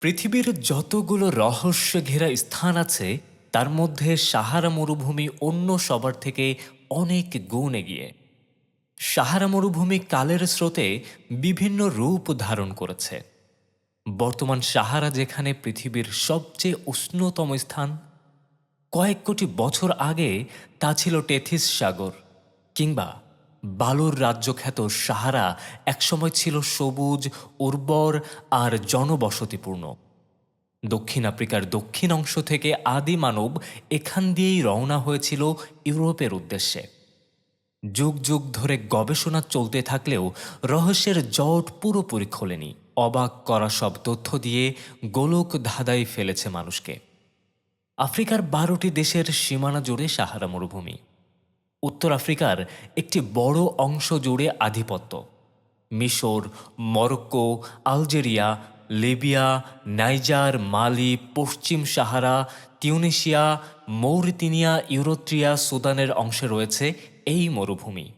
পৃথিবীর যতগুলো রহস্য ঘেরা স্থান আছে, তার মধ্যে সাহারা মরুভূমি অন্য সবার থেকে অনেক গুণ এগিয়ে। সাহারা মরুভূমি কালের স্রোতে বিভিন্ন রূপ ধারণ করেছে। বর্তমান সাহারা যেখানে পৃথিবীর সবচেয়ে উষ্ণতম স্থান, কয়েক কোটি বছর আগে তা ছিল টেথিস সাগর কিংবা বালুর রাজ্যখ্যাত সাহারা একসময় ছিল সবুজ, উর্বর আর জনবসতিপূর্ণ। দক্ষিণ আফ্রিকার দক্ষিণ অংশ থেকে আদি মানব এখান দিয়েই রওনা হয়েছিল ইউরোপের উদ্দেশ্যে। যুগ যুগ ধরে গবেষণা চলতে থাকলেও রহস্যের জট পুরোপুরি খোলেনি। অবাক করা সব তথ্য দিয়ে গোলক ধাঁধায় ফেলেছে মানুষকে। আফ্রিকার বারোটি দেশের সীমানা জুড়ে সাহারা মরুভূমি। উত্তর আফ্রিকার একটি বড় অংশ জুড়ে আধিপত্য। মিশর, Morocco, Algeria, Libya, Niger, Mali, পশ্চিম সাহারা টিউনিশিয়া মৌরিতিনিয়া, ইউরোত্রিয়া, সুদানের অংশে রয়েছে এই মরুভূমি।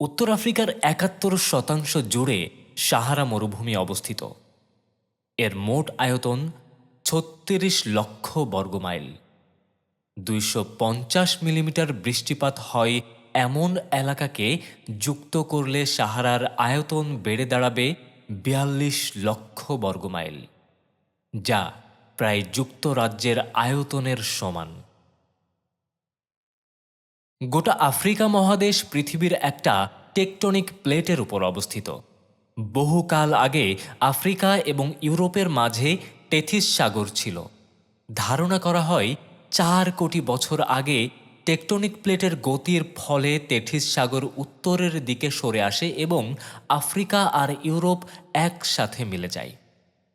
উত্তর আফ্রিকার একাত্তর শতাংশ জুড়ে সাহারা মরুভূমি অবস্থিত। এর মোট আয়তন ছত্রিশ লক্ষ বর্গমাইল। দুইশো পঞ্চাশ মিলিমিটার বৃষ্টিপাত হয় এমন এলাকাকে যুক্ত করলে সাহারার আয়তন বেড়ে দাঁড়াবে বিয়াল্লিশ লক্ষ বর্গমাইল যা প্রায় যুক্তরাজ্যের আয়তনের সমান। গোটা আফ্রিকা মহাদেশ পৃথিবীর একটা টেকটনিক প্লেটের উপর অবস্থিত। বহুকাল আগে আফ্রিকা এবং ইউরোপের মাঝে টেথিস সাগর ছিল। ধারণা করা হয় চার কোটি বছর আগে টেকটনিক প্লেটের গতির ফলে তেথিস সাগর উত্তরের দিকে সরে আসে এবং আফ্রিকা আর ইউরোপ একসাথে মিলে যায়।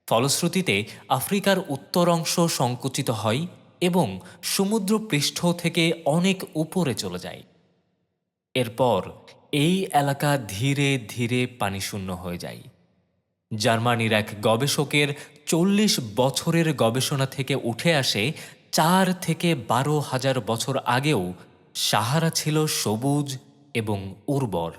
ফলশ্রুতিতে আফ্রিকার উত্তর অংশ সংকুচিত হয় এবং সমুদ্র পৃষ্ঠ থেকে অনেক উপরে চলে যায়। এরপর এই এলাকা ধীরে ধীরে পানিশূন্য হয়ে যায়। জার্মানির এক গবেষকের চল্লিশ বছরের গবেষণা থেকে উঠে আসে চার থেকে বারো হাজার বছর আগেও সাহারা ছিল সবুজ এবং উর্বর।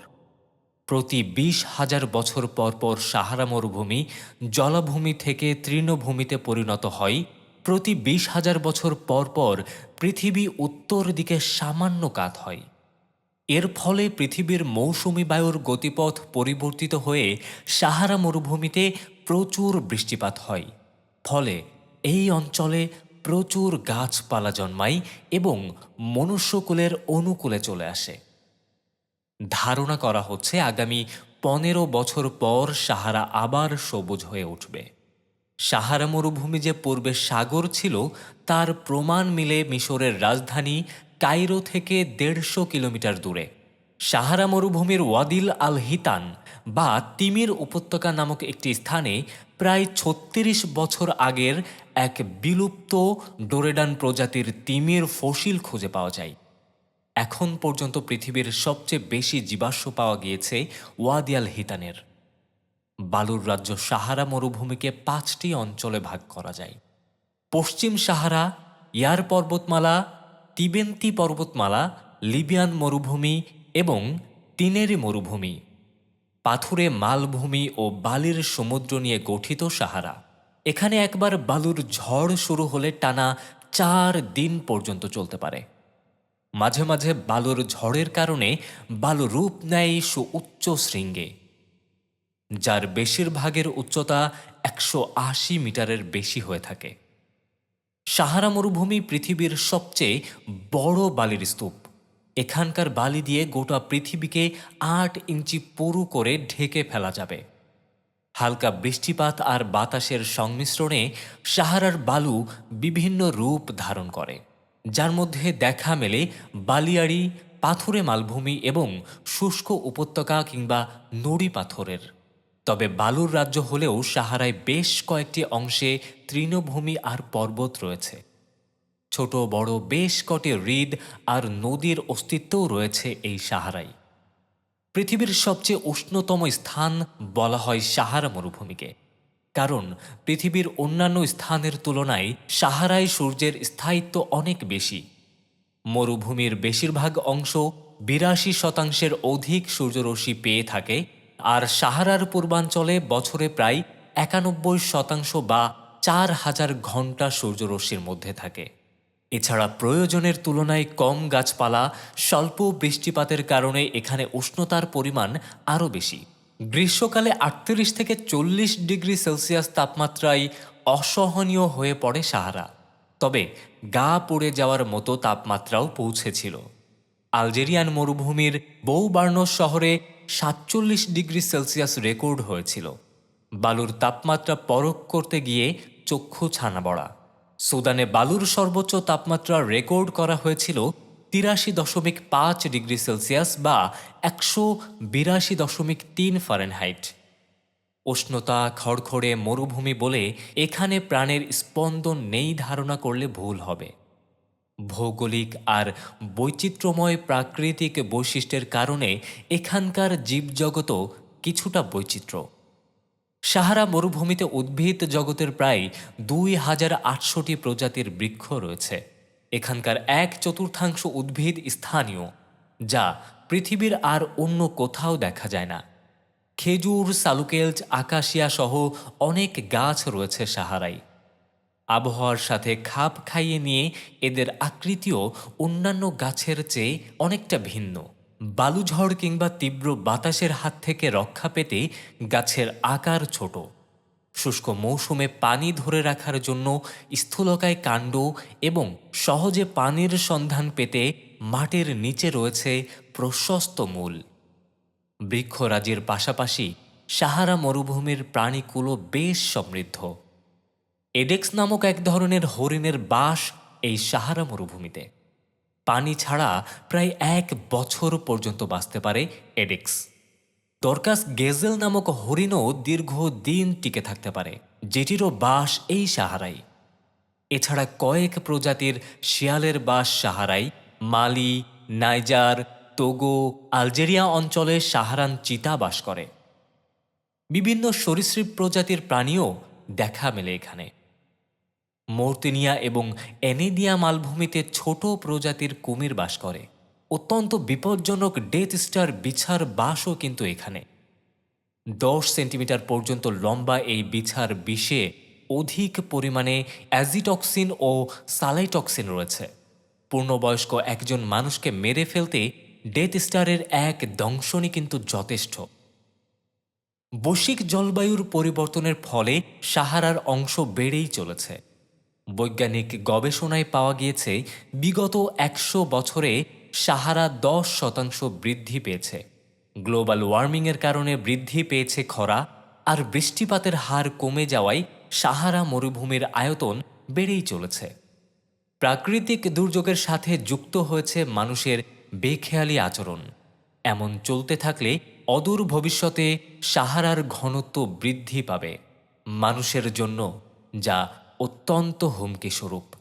প্রতি বিশ হাজার বছর পর পর সাহারা মরুভূমি জলাভূমি থেকে তৃণভূমিতে পরিণত হয়। প্রতি বিশ হাজার বছর পর পর পৃথিবী উত্তর দিকে সামান্য কাত হয়। এর ফলে পৃথিবীর মৌসুমি বায়ুর গতিপথ পরিবর্তিত হয়ে সাহারা মরুভূমিতে প্রচুর বৃষ্টিপাত হয়। ফলে এই অঞ্চলে প্রচুর গাছপালা জন্মায় এবং মনুষ্যকুলের অনুকূলে চলে আসে। ধারণা করা হচ্ছে আগামী পনেরো বছর পর সাহারা আবার সবুজ হয়ে উঠবে। সাহারা মরুভূমি যে পূর্বে সাগর ছিল, তার প্রমাণ মিলে মিশরের রাজধানী কাইরো থেকে দেড়শো কিলোমিটার দূরে। সাহারা মরুভূমির ওয়াদিল আল হিতান বা তিমির উপত্যকা নামক একটি স্থানে প্রায় ছত্রিশ বছর আগের এক বিলুপ্ত ডোরেডান প্রজাতির তিমির ফসিল খুঁজে পাওয়া যায়। এখন পর্যন্ত পৃথিবীর সবচেয়ে বেশি জীবাশ্ম পাওয়া গিয়েছে ওয়াদিয়াল হিতানের। বালুর রাজ্য সাহারা মরুভূমিকে পাঁচটি অঞ্চলে ভাগ করা যায়। পশ্চিম সাহারা, ইয়ার পর্বতমালা তিবেন্তি পর্বতমালা, লিবিয়ান মরুভূমি এবং তিনেরি মরুভূমি। পাথুরে মালভূমি ও বালির সমুদ্র নিয়ে গঠিত সাহারা। এখানে একবার বালুর ঝড় শুরু হলে টানা চার দিন পর্যন্ত চলতে পারে। মাঝে মাঝে বালুর ঝড়ের কারণে বালু রূপ নেয় সুউচ্চ শৃঙ্গে, যার বেশিরভাগের উচ্চতা একশো আশি মিটারের বেশি হয়ে থাকে। সাহারা মরুভূমি পৃথিবীর সবচেয়ে বড় বালির স্তূপ। এখানকার বালি দিয়ে গোটা পৃথিবীকে আট ইঞ্চি পুরু করে ঢেকে ফেলা যাবে। হালকা বৃষ্টিপাত আর বাতাসের সংমিশ্রণে সাহারার বালু বিভিন্ন রূপ ধারণ করে, যার মধ্যে দেখা মেলে বালিয়াড়ি, পাথুরে মালভূমি এবং শুষ্ক উপত্যকা কিংবা নড়ি পাথরের। তবে বালুর রাজ্য হলেও সাহারায় বেশ কয়েকটি অংশে তৃণভূমি আর পর্বত রয়েছে। ছোট, বড়, বেশ কটি হ্রদ আর নদীর অস্তিত্বও রয়েছে এই সাহারায়। পৃথিবীর সবচেয়ে উষ্ণতম স্থান বলা হয় সাহারা মরুভূমিকে। কারণ পৃথিবীর অন্যান্য স্থানের তুলনায় সাহারায় সূর্যের স্থায়িত্ব অনেক বেশি। মরুভূমির বেশিরভাগ অংশ বিরাশি শতাংশের অধিক সূর্যরশ্মি পেয়ে থাকে, আর সাহারার পূর্বাঞ্চলে বছরে প্রায় একানব্বই শতাংশ বা চার হাজার ঘণ্টা সূর্যরশ্মির মধ্যে থাকে। এছাড়া প্রয়োজনের তুলনায় কম গাছপালা, স্বল্প বৃষ্টিপাতের কারণে এখানে উষ্ণতার পরিমাণ আরও বেশি। গ্রীষ্মকালে আটত্রিশ থেকে চল্লিশ ডিগ্রি সেলসিয়াস তাপমাত্রায় অসহনীয় হয়ে পড়ে সাহারা। তবে গা পড়ে যাওয়ার মতো তাপমাত্রাও পৌঁছেছিল। আলজেরিয়ান মরুভূমির বৌবার্নস শহরে সাতচল্লিশ ডিগ্রি সেলসিয়াস রেকর্ড হয়েছিল। বালুর তাপমাত্রা পরখ করতে গিয়ে চক্ষু ছানা বড়া সুদানে বালুর সর্বোচ্চ তাপমাত্রা রেকর্ড করা হয়েছিল তিরাশি দশমিক পাঁচ ডিগ্রি সেলসিয়াস বা একশো বিরাশি দশমিক তিন ফারেনহাইট। উষ্ণতা খড়খড়ে মরুভূমি বলে এখানে প্রাণের স্পন্দন নেই ধারণা করলে ভুল হবে। ভৌগোলিক আর বৈচিত্র্যময় প্রাকৃতিক বৈশিষ্ট্যের কারণে এখানকার জীবজগতও কিছুটা বৈচিত্র্য। সাহারা মরুভূমিতে উদ্ভিদ জগতের প্রায় দুই হাজার আটশোটি প্রজাতির বৃক্ষ রয়েছে। এখানকার এক চতুর্থাংশ উদ্ভিদ স্থানীয়, যা পৃথিবীর আর অন্য কোথাও দেখা যায় না। খেজুর সালুকেলচ আকাশিয়া সহ অনেক গাছ রয়েছে সাহারায়। আবহাওয়ার সাথে খাপ খাইয়ে নিয়ে এদের আকৃতিও অন্যান্য গাছের চেয়ে অনেকটা ভিন্ন। বালুঝড় কিংবা তীব্র বাতাসের হাত থেকে রক্ষা পেতে গাছের আকার ছোট। শুষ্ক মৌসুমে পানি ধরে রাখার জন্য স্থূলকায় কাণ্ড এবং সহজে পানির সন্ধান পেতে মাটির নিচে রয়েছে প্রশস্ত মূল। বৃক্ষরাজির পাশাপাশি সাহারা মরুভূমির প্রাণীকুলো বেশ সমৃদ্ধ। এডেক্স নামক এক ধরনের হরিণের বাস এই সাহারা মরুভূমিতে। পানি ছাড়া প্রায় এক বছর পর্যন্ত বাঁচতে পারে এডেক্স। দরকাস গেজেল নামক হরিণও দীর্ঘ দিন টিকে থাকতে পারে, যেটিরও বাস এই সাহারাই। এছাড়া কয়েক প্রজাতির শিয়ালের বাস সাহারাই, মালি, নাইজার, তোগো, আলজেরিয়া অঞ্চলে সাহারান চিতা বাস করে। বিভিন্ন সরীসৃপ প্রজাতির প্রাণীও দেখা মেলে এখানে। মর্তিনিয়া এবং এনেদিয়া মালভূমিতে ছোট প্রজাতির কুমির বাস করে। অত্যন্ত বিপজ্জনক ডেথ স্টার বিছার বাসও কিন্তু এখানে। দশ সেন্টিমিটার পর্যন্ত লম্বা এই বিছার বিষে অধিক পরিমাণে অ্যাজিটক্সিন ও সালাইটক্সিন রয়েছে। পূর্ণবয়স্ক একজন মানুষকে মেরে ফেলতে ডেথ স্টারের এক দংশনই কিন্তু যথেষ্ট। বৈশ্বিক জলবায়ুর পরিবর্তনের ফলে সাহারার অংশ বেড়েই চলেছে। বৈজ্ঞানিক গবেষণায় পাওয়া গিয়েছে, বিগত একশো বছরে সাহারা দশ শতাংশ বৃদ্ধি পেয়েছে। গ্লোবাল ওয়ার্মিংয়ের কারণে বৃদ্ধি পেয়েছে খরা আর বৃষ্টিপাতের হার কমে যাওয়ায় সাহারা মরুভূমির আয়তন বেড়েই চলেছে। প্রাকৃতিক দুর্যোগের সাথে যুক্ত হয়েছে মানুষের বেখেয়ালি আচরণ। এমন চলতে থাকলে অদূর ভবিষ্যতে সাহারার ঘনত্ব বৃদ্ধি পাবে। মানুষের জন্য, যা অত্যন্ত হুমকি স্বরূপ।